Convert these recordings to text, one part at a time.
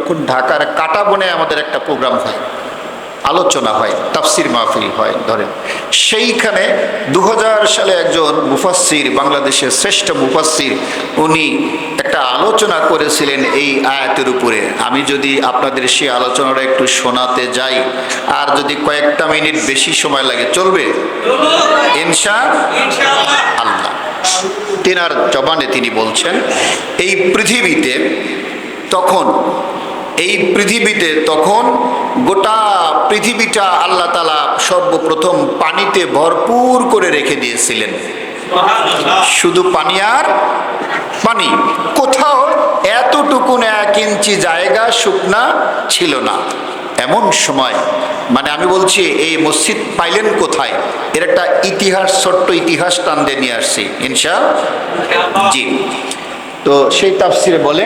যখন ঢাকার কাটা বনে আমাদের একটা প্রোগ্রাম হয়, আলোচনা হয়, তাফসির মাহফিল হয়, ধরেন। সেইখানে দু হাজার সালে একজন মুফাসির বাংলাদেশের শ্রেষ্ঠ মুফাসির উনি একটা আলোচনা করেছিলেন এই আয়াতের উপরে। আমি যদি আপনাদের সেই আলোচনাটা একটু শোনাতে যাই, আর যদি কয়েকটা মিনিট বেশি সময় লাগে, চলবে? ইনশা আল্লাহ। তেনার জবানে তিনি বলছেন, এই পৃথিবীতে তখন এই পৃথিবীতে তখন গোটা পৃথিবীটা আল্লাহ তালা সর্বপ্রথম পানিতে ভরপুর করে রেখে দিয়েছিলেন। শুধু পানি আর পানি। কোথাও এতটুকু এক ইঞ্চি জায়গা শুকনা ছিল না। এমন সময় মানে আমি বলছি, এই মসজিদ পাইলেন কোথায়? এর একটা ইতিহাস, ছোট্ট ইতিহাস টান দিয়ে নিয়ে আসছি, ইনশা জি। তো সেই তাফসিরে বলে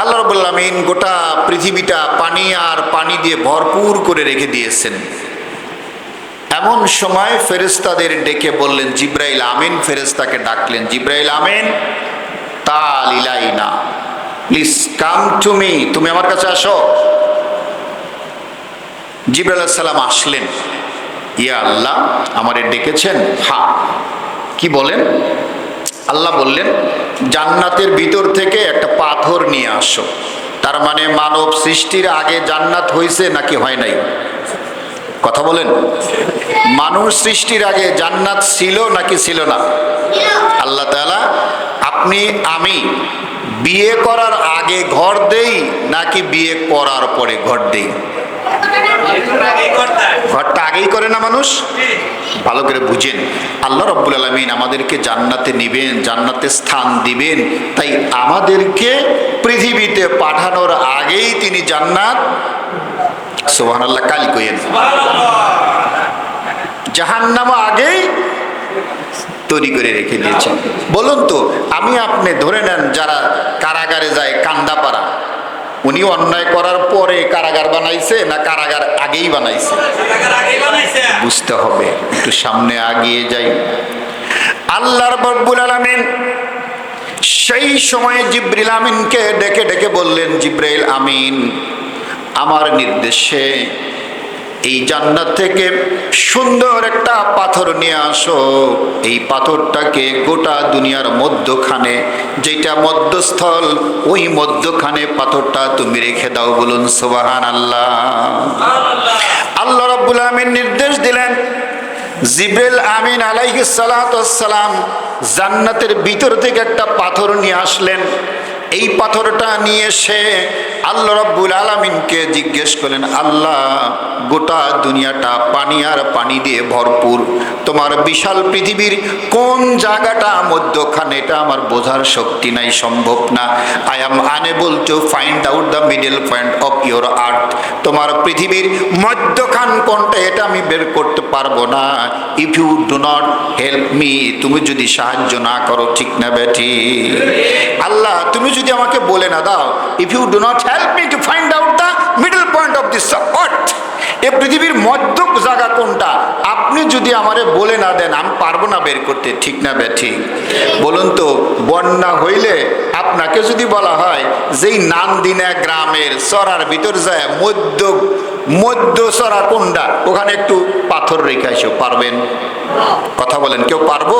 আল্লাহ রবুল্লা গোটা পৃথিবীটা পানি আর পানি দিয়ে ভরপুর করে রেখে দিয়েছেন। এমন সময় ফেরেস্তাদের ডেকে বললেন, জিব্রাইল আমিন ফেরেস্তাকে ডাকলেন, জিব্রাইল আমিন তা লিলাই না প্লিজ কাম টু মি, তুমি আমার কাছে আসো। জিব্রাইল সালাম আসলেন, ইয়া আল্লাহ, আমারে ডেকেছেন? হা। কি বলেন? আল্লাহ বললেন জান্নাতের ভিতর থেকে একটা পাথর নিয়ে আসো। তার মানে মানব সৃষ্টির আগে জান্নাত হয়েছে নাকি হয় নাই? কথা বলেন। মানুষ সৃষ্টির আগে জান্নাত ছিল নাকি ছিল না? আল্লাহ তাআলা, আপনি, আমি বিয়ে করার আগে ঘর দেই নাকি বিয়ে করার পরে ঘর দেই? ঘরটা আগেই করে না মানুষ? ভালো করে বুঝেন। আল্লাহ রব্বুল আলমিন আমাদেরকে জান্নাতে নিবেন, জান্নাতে স্থান দিবেন। তাই আমাদেরকে পৃথিবীতে পাঠানোর আগেই তিনি জান্নাত সোহান আল্লাহ কালি কইয়েন। জাহান্নামা আগেই তৈরি করে রেখে দিয়েছেন। বলুন তো, আমি আপনি ধরে নেন যারা কারাগারে যায় কান্দাপাড়া উনি অন্যায় করার পরে কারাগার বানাইছে না কারাগার আগেই বানাইছে? বুঝতে হবে, একটু সামনে আগিয়ে যাই। আল্লাহর রব্বুল আলামিন সেই সময়ে জিব্রিল আমিনকে ডেকে ডেকে বললেন, জিব্রাইল আমিন, আমার নির্দেশে এই জান্নাত থেকে সুন্দর একটা পাথর নিয়ে আসো। এই পাথরটাকে গোটা দুনিয়ার মধ্যখানে, যেটা মধ্যস্থল, ওই মধ্যখানে পাথরটা তুমি রেখে দাও বলুন সোবাহান আল্লাহ আল্লাহ রব্বুল আমিন নির্দেশ দিলেন জিব্রেল আমিন আলাইহিস সালাম জান্নাতের ভিতর থেকে একটা পাথর নিয়ে আসলেন। এই পাথরটা নিয়ে এসে আল্লাহ রব্বুল আলমিনকে জিজ্ঞেস করলেন, আল্লাহ, গোটা দুনিয়াটা পানি আর পানি দিয়ে ভরপুর। তোমার বিশাল পৃথিবীর কোন জায়গাটা মধ্যখানে? এটা আমার বোঝার শক্তি নাই, সম্ভব না। I am unable to find out the middle point of your earth তোমার পৃথিবীর মধ্যখান কোনটা, এটা আমি বের করতে পারব না। If you do not help me তুমি যদি সাহায্য না করো, ঠিক না, বেটি? আল্লাহ, তুমি যদি আমাকে বলে না, দাও if you do not help me to find out the middle point of this earth এ পৃথিবীর মধ্য জায়গা কোনটা? আপনি যদি আমারে বলে না দেন, আমি পারব না বের করতে। ঠিক না ব্যাঠি? বলুন তো, বন্যা হইলে আপনাকে যদি বলা হয়, যেই নান্দিনা গ্রামের চরার ভিতর যায় মধ্য মধ্য চরা কোনটা? ওখানে একটু পাথর রেখে আসো, পারবেন? কথা বলেন, কেউ পারব?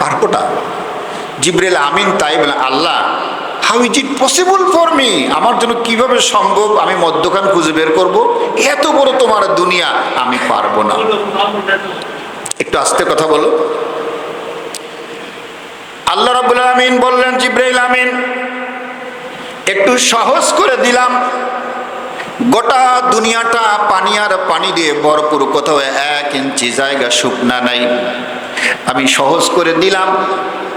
পারবোটা? জিব্রেল আমিন তাই বলেন আল্লাহ how is it possible for me আমার জন্য কীভাবে সম্ভব? আমি মধ্যখান খুঁজে বের করব? এত বড় তোমার দুনিয়া, আমি পারব না। একটু আস্তে কথা বলো। আল্লাহ রাবুল আমিন বললেন, জিব্রাইল আমিন, একটু সহজ করে দিলাম। গোটা দুনিয়াটা পানি আর পানি দিয়ে ভরপুর, কোথাও এক ইঞ্চি জায়গা শুকনা নাই। আমি সহজ করে দিলাম।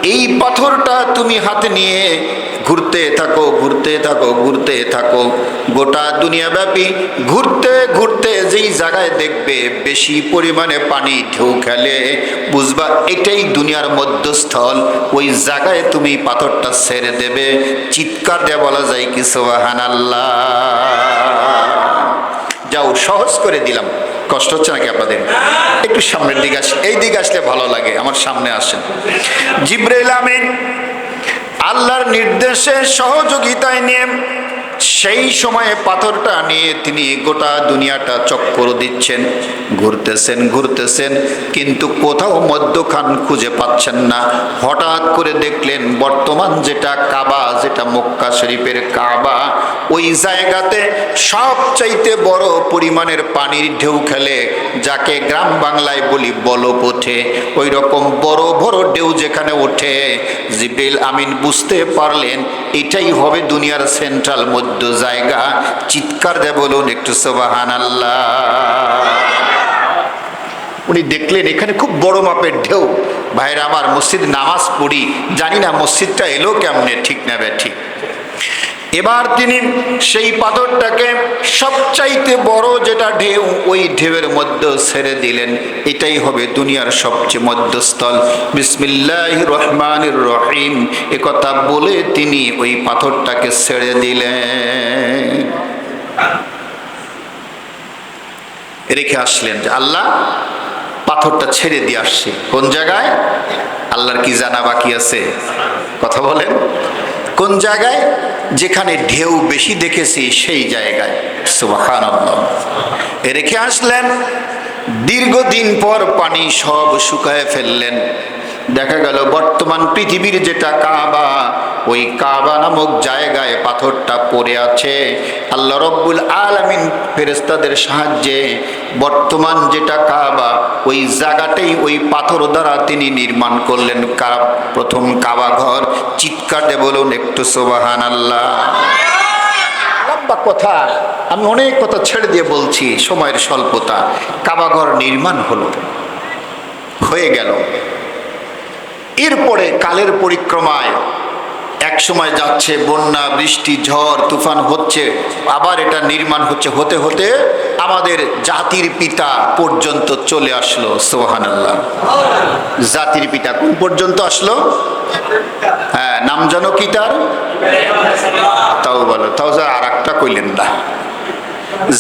এই পাথরটা তুমি হাতে নিয়ে ঘুরতে থাকো ঘুরতে থাকো ঘুরতে থাকো। গোটা দুনিয়াব্যাপী ঘুরতে ঘুরতে যেই জায়গায় দেখবে বেশি পরিমাণে পানি ঢেউ খেলে, বুঝবা এটাই দুনিয়ার মধ্যস্থল। ওই জায়গায় তুমি পাথরটা ছেড়ে দেবে। চিৎকার দিয়ে বলা যায় কি সোহান আল্লাহ যাও, সহজ করে দিলাম। কষ্ট হচ্ছে নাকি আপনাদের? একটু সামনের দিকে আস এই দিকে আসলে ভালো লাগে, আমার সামনে আসেন। জিব্রাইল আমিন, আল্লাহর নির্দেশে সহযোগিতায় নিয়ে সেই সময়ে পাথরটা নিয়ে তিনি গোটা দুনিয়াটা চক্কর দিচ্ছেন। ঘুরতেছেন ঘুরতেছেন, কিন্তু কোথাও মধ্যখান খুঁজে পাচ্ছেন না। হঠাৎ করে দেখলেন বর্তমান যেটা কাবা, যেটা মক্কা শরীফের কাবা ওই জায়গাতে সবচাইতে বড় পরিমাণের পানির ঢেউ খেলে, যাকে গ্রাম বাংলায় বলি বলপ ওঠে ওই রকম বড় বড় ঢেউ যেখানে ওঠে, জিব্রিল আমিন বুঝতে পারলেন, এটাই হবে দুনিয়ার সেন্ট্রাল মধ্য জায়গা। চিৎকার দেয় বলুন একটু সোবাহান আল্লাহ উনি দেখলেন এখানে খুব বড় মাপের ঢেউ। ভাইরা, আমার মসজিদ নামাজ পড়ি, জানি না মসজিদটা এলো কেমনে, ঠিক না বে ঠিক এবার তিনি সেই পাথরটাকে সবচাইতে বড় যেটা ঢেউ, ওই ঢেউয়ের মধ্যে ছেড়ে দিলেন। এটাই হবে দুনিয়ার সবচেয়ে মধ্যস্থল। বিসমিল্লাহ রহমান রহিম। কথা বলে তিনি ওই পাথরটাকে ছেড়ে দিলেন। রেখে আসলেন যে, আল্লাহ, পাথরটা ছেড়ে দিয়ে আসছে। কোন জায়গায়? আল্লাহর কি জানা বাকি আছে? কথা বলেন। কোন জায়গায়? যেখানে ঢেউ বেশি দেখেছি সেই জায়গায়। সুবাহান রেখে আসলেন। দীর্ঘদিন পর পানি সব শুকায় ফেললেন। দেখা গেল বর্তমান পৃথিবীর যেটা কাবা ওই কাবা নামক জায়গায় পাথরটা পড়ে আছে। আল্লাহ রব্বুল আলমিন ফেরেস্তাদের সাহায্যে বর্তমান যেটা কাবা, ওই জায়গাটাই ওই পাথর দ্বারা তিনি নির্মাণ করলেন কা- প্রথম কাবা ঘর। চিৎকার বলুন একটু সোবাহান আল্লাহ লম্বা কথা, আমি অনেক কথা ছেড়ে দিয়ে বলছি, সময়ের স্বল্পতা। কাবাঘর নির্মাণ হলো, হয়ে গেল। এরপরে কালের পরিক্রমায় এক সময় যাচ্ছে বন্যা, বৃষ্টি, ঝড়, তুফান হচ্ছে, আবার এটা নির্মাণ হচ্ছে, হতে হতে আমাদের জাতির পিতা পর্যন্ত চলে আসলো সোহান আল্লাহ জাতির পিতা কোন পর্যন্ত আসলো? হ্যাঁ নাম জানো কি তার? তাও বলো, তাও যা আর একটা কইলেন না।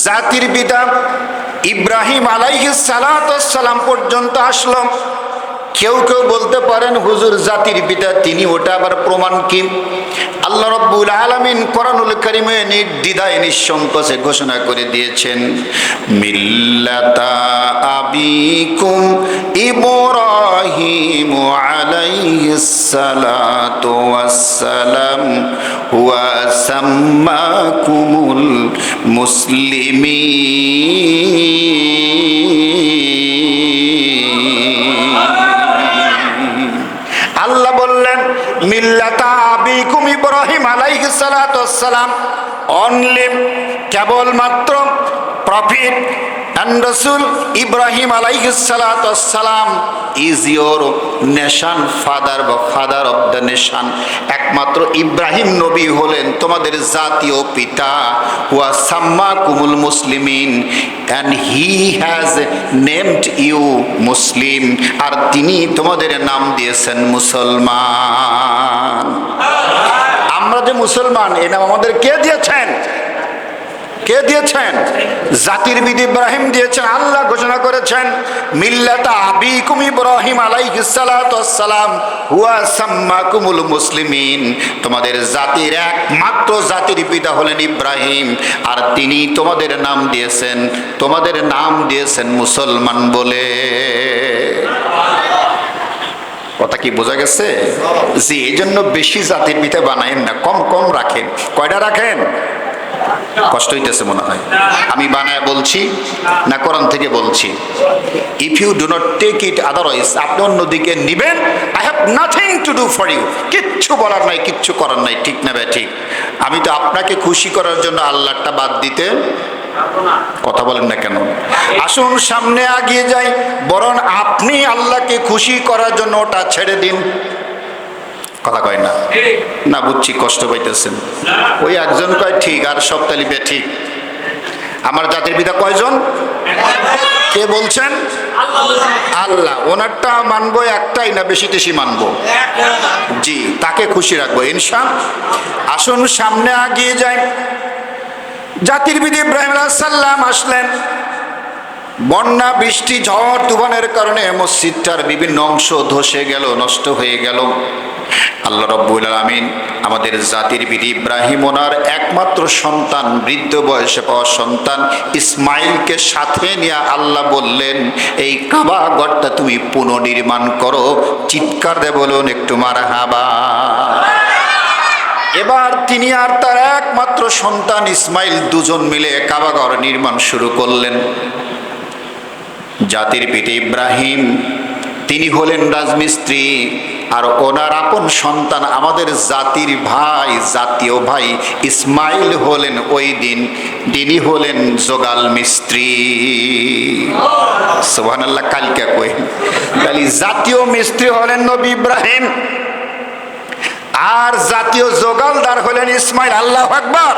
জাতির পিতা ইব্রাহিম আলাইহিস সালাম পর্যন্ত আসলো। কেউ কেউ বলতে পারেন, হুজুর জাতির পিতা, তিনি ওটা আবার প্রমাণ কি? আল্লাহ রব্বুল আলমিন কোরআনুল করিমে নির্দ্বিধায়, নিঃসংকোচে ঘোষণা করে দিয়েছেন, মিল্লাতা আবিকুম আবিকুম কেবলমাত্র প্রফিট রসুল ইব্রাহিম আলাইহিসালাম ইজ ইয়োর নেশান ফাদার বা ফাদার অফ দ্য নেশান একমাত্র ইব্রাহিম নবী হলেন তোমাদের জাতীয় পিতা ওয়া সাম্মা কুমুল মুসলিমিন and he has named you Muslim আর তিনি তোমাদের নাম দিয়েছেন মুসলমান। আমরা যে মুসলমান, এ নাম আমাদের কে দিয়েছেন? কে দিয়েছেন? জাতির বিধি ইব্রাহিম দিয়েছেন, আল্লাহ ঘোষণা করেছেন, মিল্লাতা আবিকুম ইব্রাহিম আলাইহিস সালাতু ওয়াসসালাম, হুয়া সাম্মাকুমুল মুসলিমিন। তোমাদের জাতির একমাত্র জাতির পিতা হলেন ইব্রাহিম, আর তিনি তোমাদের নাম দিয়েছেন, তোমাদের নাম দিয়েছেন মুসলমান বলে। কথা কি বোঝা গেছে? জি এই জন্য বেশি জাতির পিতা বানায়েন না, কম কম রাখেন। কয়টা রাখেন? কষ্ট হইতেছে মনে হয়। আমি বানায় বলছি না কোরআন থেকে বলছি। If you do not take it otherwise আপনি অন্যদিকে নিবেন। I have nothing to do for you কিচ্ছু বলার নাই, কিচ্ছু করার নাই। ঠিক না ভাই ঠিক। আমি তো আপনাকে খুশি করার জন্য আল্লাহটা বাদ দিতে কথা বলেন না কেন? আসুন সামনে আগিয়ে যাই। বরং আপনি আল্লাহকে খুশি করার জন্য ওটা ছেড়ে দিন। কথা কয় না। না বুঝছি কষ্ট পাইতেছেন। ওই একজন কয় ঠিক আর সব তালিবে ঠিক। আমার জাতির পিতা কয়জন? কে বলছেন? আল্লাহ। ওনারটা মানবো একটাই না বেশি বেশি মানবো? জি তাকে খুশি রাখব ইনশা। আসুন সামনে আগিয়ে যাই। জাতির বিধি ইব্রাহিম সাল্লাম আসলেন। বন্যা বৃষ্টি ঝড় তুফানের কারণে মসজিদটার বিভিন্ন অংশ ধসে গেল নষ্ট হয়ে গেল। আল্লাহ রব্বুল আলমিন আমাদের জাতির বিধি ইব্রাহিম ওনার একমাত্র সন্তান, বৃদ্ধ বয়সে পাওয়া সন্তান ইসমাইলকে সাথে নিয়ে আল্লাহ বললেন, এই কাবা ঘরটা তুমি পুনর্নির্মাণ করো। চিৎকার দে বলুন, একটু মার হাবা এবার তিনি আর তার একমাত্র সন্তান ইসমাইল দুজন মিলে কাবাঘর নির্মাণ শুরু করলেন। জাতির পিতা ইব্রাহিম, তিনি হলেন রাজমিস্ত্রি। আর ওনার আপন সন্তান আমাদের জাতির ভাই, জাতীয় ভাই ইসমাইল হলেন ওই দিন। তিনি হলেন জোগাল মিস্ত্রি। সোহান আল্লাহ কালকে কই? কালি জাতীয় মিস্ত্রি হলেন নবী ইব্রাহিম। আর জাতীয় জোগালদার হলেন ইসমাইল, আল্লাহ আকবর।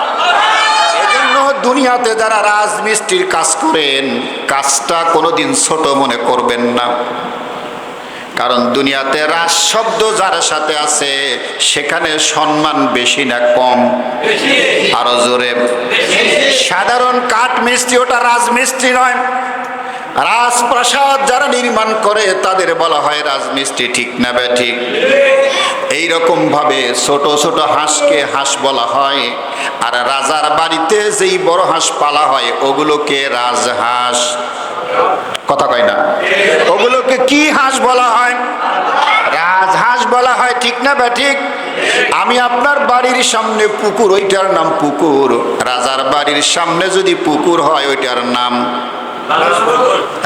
এজন্য দুনিয়াতে যারা রাজমিস্ত্রির কাজ করেন, কাজটা কোনোদিন ছোট মনে করবেন না। কারণ দুনিয়াতে রাজ শব্দ যার সাথে আছে, সেখানে সম্মান বেশি না কম? আরও জোরে। সাধারণ কাঠ মিস্ত্রি ওটা রাজমিস্ত্রি নয়। রাজপ্রাসাদ যারা নির্মাণ করে, তাদের বলা হয় রাজমিস্ত্রি ঠিক না বে ঠিক? এইরকম ভাবে ছোট ছোট হাঁসকে হাঁস বলা হয়, আর রাজার বাড়িতে যেই বড় হাঁস পালা হয়, ওগুলোকে রাজহাঁস। কথা কয় না। ওগুলোকে কি হাঁস বলা হয়? রাজহাঁস বলা হয়, ঠিক না বা ঠিক? আমি আপনার বাড়ির সামনে পুকুর, ওইটার নাম পুকুর। রাজার বাড়ির সামনে যদি পুকুর হয়, ওইটার নাম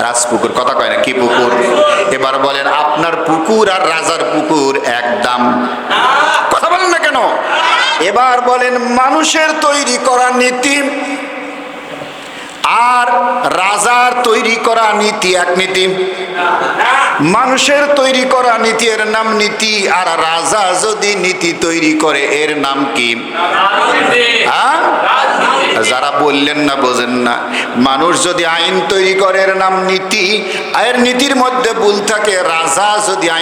রাজপুকুর। কথা কয় না, কি পুকুর? এবার বলেন, আপনার পুকুর আর রাজার পুকুর একদম কথা বলেন না কেন? এবার বলেন, মানুষের তৈরি করা নীতি রাজার তৈরি করা নীতি এক নীতি। মানুষের তৈরি করা নীতি এর নাম নীতি, আর রাজা যদি নীতি তৈরি করে, এর নাম কি? হ্যাঁ? যারা বললেন না, বোঝেন না। মানুষ যদি আইন তৈরি করে, এর নাম নীতি। আর নীতির মধ্যে ভুল থাকে, রাজা যদি আইন